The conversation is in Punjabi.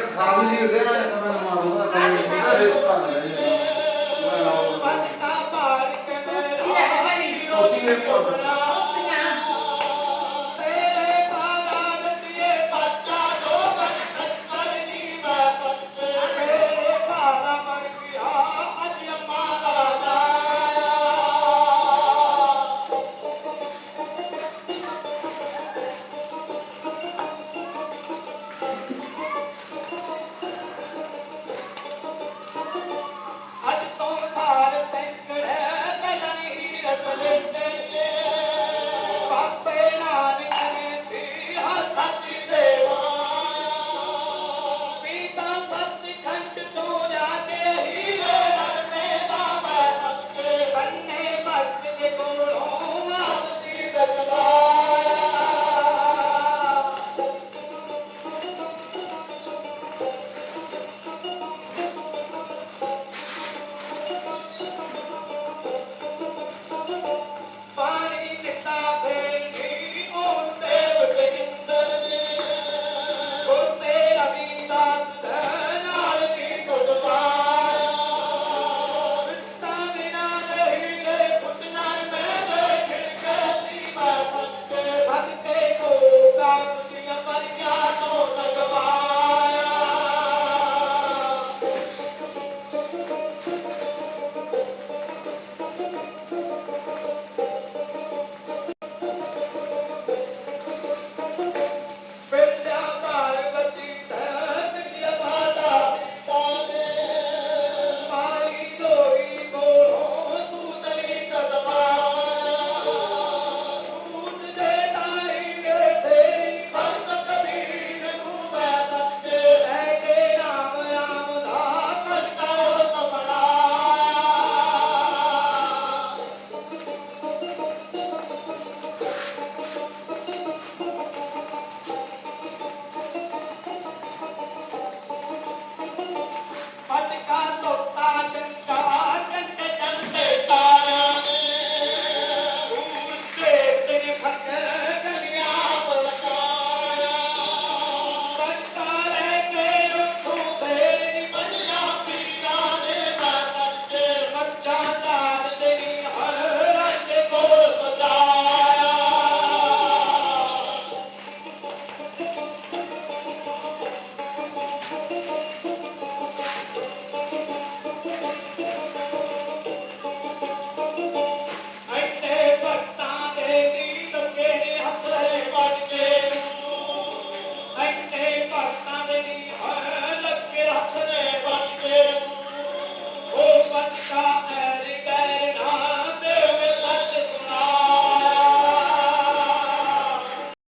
ਖਾ ਵੀ ਨਹੀਂ ਉਸੇ ਨਾਲ ਤਾਂ ਮੈਂ ਮਾਰੂੰਗਾ ਕੰਮ ਇਹਦਾ ਰੇਟ ਤਾਂ ਨਹੀਂ ਪੱਤਾ ਪਾਲ ਕੇ ਛੋਟੀ ਮੇਰੇ ਕੋਲ